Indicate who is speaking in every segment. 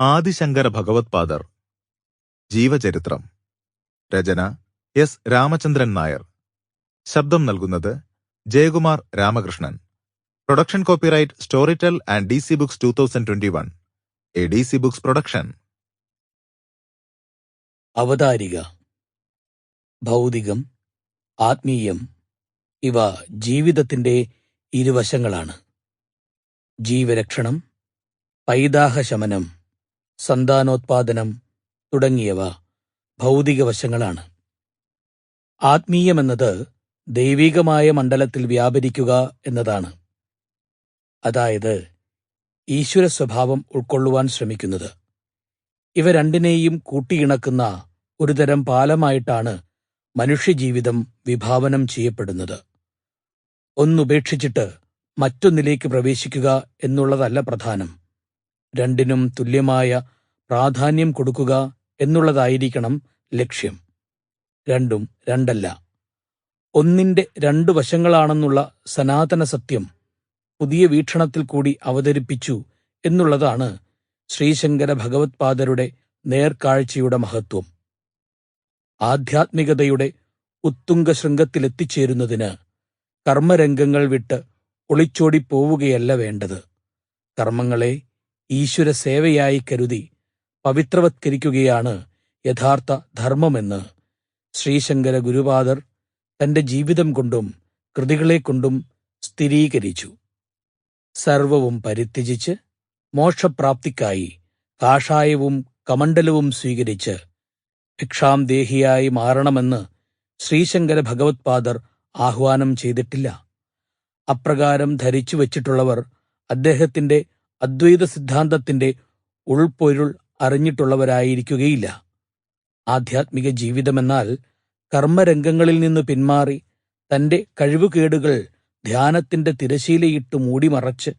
Speaker 1: ആദിശങ്കര ഭഗവത്പാദർ ജീവചരിത്രം. രചന എസ് രാമചന്ദ്രൻ നായർ. ശബ്ദം നൽകുന്നത് Jayakumar Ramakrishnan. Production copyright Tel and D C Books two thousand twenty one. A D C Books production.
Speaker 2: അവതാരിക. ഭൗതികം ആത്മീയം ഇവ ജീവിതത്തിന്റെ ഇരുവശങ്ങളാണ്. ജീവരക്ഷണം പൈതാഹശമനം സന്താനോത്പാദനം തുടങ്ങിയവ ഭൗതിക വശങ്ങളാണ്. ആത്മീയമെന്നത് ദൈവികമായ മണ്ഡലത്തിൽ വ്യാപരിക്കുക എന്നതാണ്. അതായത് ഈശ്വര സ്വഭാവം ഉൾക്കൊള്ളുവാൻ ശ്രമിക്കുന്നത്. ഇവ രണ്ടിനെയും കൂട്ടിയിണക്കുന്ന ഒരുതരം പാലമായിട്ടാണ് മനുഷ്യജീവിതം വിഭാവനം ചെയ്യപ്പെടുന്നത്. ഒന്നുപേക്ഷിച്ചിട്ട് മറ്റൊന്നിലേക്ക് പ്രവേശിക്കുക എന്നുള്ളതല്ല പ്രധാനം. രണ്ടിനും തുല്യമായ പ്രാധാന്യം കൊടുക്കുക എന്നുള്ളതായിരിക്കണം ലക്ഷ്യം. രണ്ടും രണ്ടല്ല. ഒന്നിന്റെ രണ്ടു വശങ്ങളാണെന്നുള്ള സനാതന സത്യം പുതിയ വീക്ഷണത്തിൽ കൂടി അവതരിപ്പിച്ചു എന്നുള്ളതാണ് ശ്രീശങ്കര ഭഗവത്പാദരുടെ നേർക്കാഴ്ചയുടെ മഹത്വം. ആധ്യാത്മികതയുടെ ഉത്തുംഗ ശൃംഗത്തിലെത്തിച്ചേരുന്നതിന് കർമ്മരംഗങ്ങൾ വിട്ട് ഒളിച്ചോടിപ്പോവുകയല്ല വേണ്ടത്. കർമ്മങ്ങളെ ഈശ്വര സേവയായി കരുതി പവിത്രവത്കരിക്കുകയാണ് യഥാർത്ഥ ധർമ്മമെന്ന് ശ്രീശങ്കര ഗുരുപാദർ തന്റെ ജീവിതം കൊണ്ടും കൃതികളെക്കൊണ്ടും സ്ഥിരീകരിച്ചു. സർവവും പരിത്യജിച്ച് മോക്ഷപ്രാപ്തിക്കായി കാഷായവും കമണ്ഡലവും സ്വീകരിച്ച് ഭിക്ഷാംദേഹിയായി മാറണമെന്ന് ശ്രീശങ്കര ഭഗവത്പാദർ ആഹ്വാനം ചെയ്തിട്ടില്ല. അപ്രകാരം ധരിച്ചു വച്ചിട്ടുള്ളവർ അദ്ദേഹത്തിന്റെ അദ്വൈത സിദ്ധാന്തത്തിന്റെ ഉൾപ്പൊരുൾ അറിഞ്ഞിട്ടുള്ളവരായിരിക്കുകയില്ല. ആധ്യാത്മിക ജീവിതമെന്നാൽ കർമ്മരംഗങ്ങളിൽ നിന്ന് പിന്മാറി തന്റെ കഴിവുകേടുകൾ ധ്യാനത്തിന്റെ തിരശീലയിട്ട് മൂടിമറച്ച്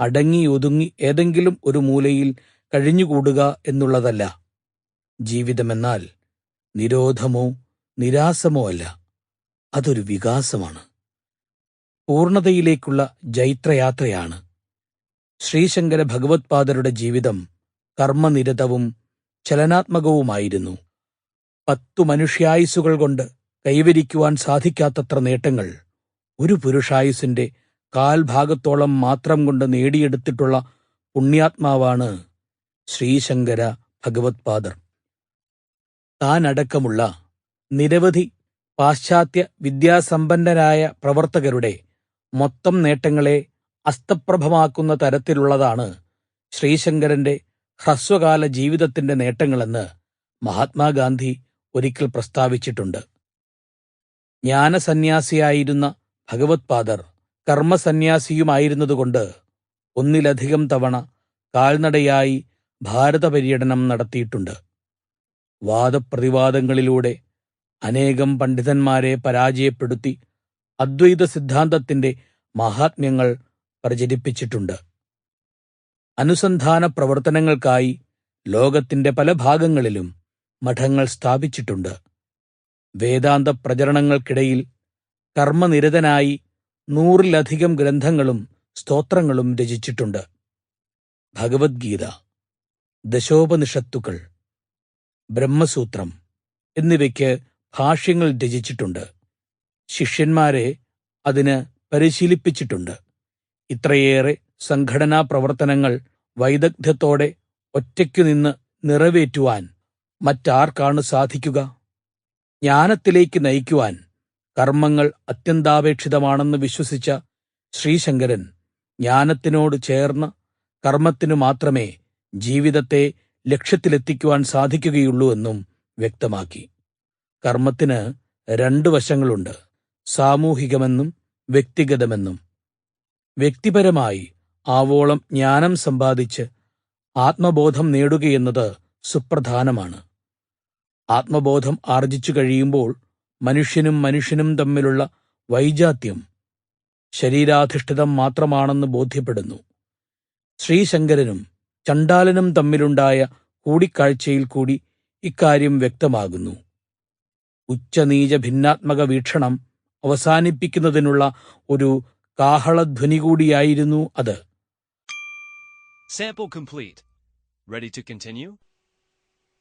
Speaker 2: അടങ്ങി ഒതുങ്ങി ഏതെങ്കിലും ഒരു മൂലയിൽ കഴിഞ്ഞുകൂടുക എന്നുള്ളതല്ല. ജീവിതമെന്നാൽ നിരോധമോ നിരാസമോ അല്ല. അതൊരു വികാസമാണ്. പൂർണതയിലേക്കുള്ള ജൈത്രയാത്രയാണ്. ശ്രീശങ്കര ഭഗവത്പാദരുടെ ജീവിതം കർമ്മനിരതവും ചലനാത്മകവുമായിരുന്നു. പത്തു മനുഷ്യായുസുകൾ കൊണ്ട് കൈവരിക്കുവാൻ സാധിക്കാത്തത്ര നേട്ടങ്ങൾ ഒരു പുരുഷായുസിന്റെ കാൽഭാഗത്തോളം മാത്രം കൊണ്ട് നേടിയെടുത്തിട്ടുള്ള പുണ്യാത്മാവാണ് ശ്രീശങ്കര ഭഗവത്പാദർ. താനടക്കമുള്ള നിരവധി പാശ്ചാത്യ വിദ്യാസമ്പന്നരായ പ്രവർത്തകരുടെ മൊത്തം നേട്ടങ്ങളെ അസ്തപ്രഭമാക്കുന്ന തരത്തിലുള്ളതാണ് ശ്രീശങ്കരന്റെ ഹ്രസ്വകാല ജീവിതത്തിന്റെ നേട്ടങ്ങളെന്ന് മഹാത്മാഗാന്ധി ഒരിക്കൽ പ്രസ്താവിച്ചിട്ടുണ്ട്. ജ്ഞാനസന്യാസിയായിരുന്ന ഭഗവത്പാദർ കർമ്മസന്യാസിയുമായിരുന്നതുകൊണ്ട് ഒന്നിലധികം തവണ കാൽനടയായി ഭാരത പര്യടനം നടത്തിയിട്ടുണ്ട്. വാദപ്രതിവാദങ്ങളിലൂടെ അനേകം പണ്ഡിതന്മാരെ പരാജയപ്പെടുത്തി അദ്വൈത സിദ്ധാന്തത്തിന്റെ മഹാത്മ്യങ്ങൾ പ്രചരിപ്പിച്ചിട്ടുണ്ട്. അനുസന്ധാന പ്രവർത്തനങ്ങൾക്കായി ലോകത്തിന്റെ പല ഭാഗങ്ങളിലും മഠങ്ങൾ സ്ഥാപിച്ചിട്ടുണ്ട്. വേദാന്ത പ്രചരണങ്ങൾക്കിടയിൽ കർമ്മനിരതനായി നൂറിലധികം ഗ്രന്ഥങ്ങളും സ്തോത്രങ്ങളും രചിച്ചിട്ടുണ്ട്. ഭഗവത്ഗീത ദശോപനിഷത്തുക്കൾ ബ്രഹ്മസൂത്രം എന്നിവയ്ക്ക് ഭാഷ്യങ്ങൾ രചിച്ചിട്ടുണ്ട്. ശിഷ്യന്മാരെ അതിന് പരിശീലിപ്പിച്ചിട്ടുണ്ട്. ഇത്രയേറെ സംഘടനാ പ്രവർത്തനങ്ങൾ വൈദഗ്ധ്യത്തോടെ ഒറ്റയ്ക്കു നിന്ന് നിറവേറ്റുവാൻ മറ്റാർക്കാണ് സാധിക്കുക? ജ്ഞാനത്തിലേക്ക് നയിക്കുവാൻ കർമ്മങ്ങൾ അത്യന്താപേക്ഷിതമാണെന്ന് വിശ്വസിച്ച ശ്രീശങ്കരൻ ജ്ഞാനത്തിനോട് ചേർന്ന് കർമ്മത്തിനു മാത്രമേ ജീവിതത്തെ ലക്ഷ്യത്തിലെത്തിക്കുവാൻ സാധിക്കുകയുള്ളൂ എന്നും വ്യക്തമാക്കി. കർമ്മത്തിന് രണ്ട് വശങ്ങളുണ്ട്. സാമൂഹികമെന്നും വ്യക്തിഗതമെന്നും. വ്യക്തിപരമായി ആവോളം ജ്ഞാനം സമ്പാദിച്ച് ആത്മബോധം നേടുകയെന്നത് സുപ്രധാനമാണ്. ആത്മബോധം ആർജിച്ചു കഴിയുമ്പോൾ മനുഷ്യനും മനുഷ്യനും തമ്മിലുള്ള വൈജാത്യം ശരീരാധിഷ്ഠിതം മാത്രമാണെന്ന് ബോധ്യപ്പെടുന്നു. ശ്രീശങ്കരനും ചണ്ടാലനും തമ്മിലുണ്ടായ കൂടിക്കാഴ്ചയിൽ കൂടി ഇക്കാര്യം വ്യക്തമാകുന്നു. ഉച്ചനീച ഭിന്നാത്മക വീക്ഷണം അവസാനിപ്പിക്കുന്നതിനുള്ള ഒരു കാഹളധ്വനി കൂടിയായിരുന്നു അത്
Speaker 3: Sample complete. Ready to continue?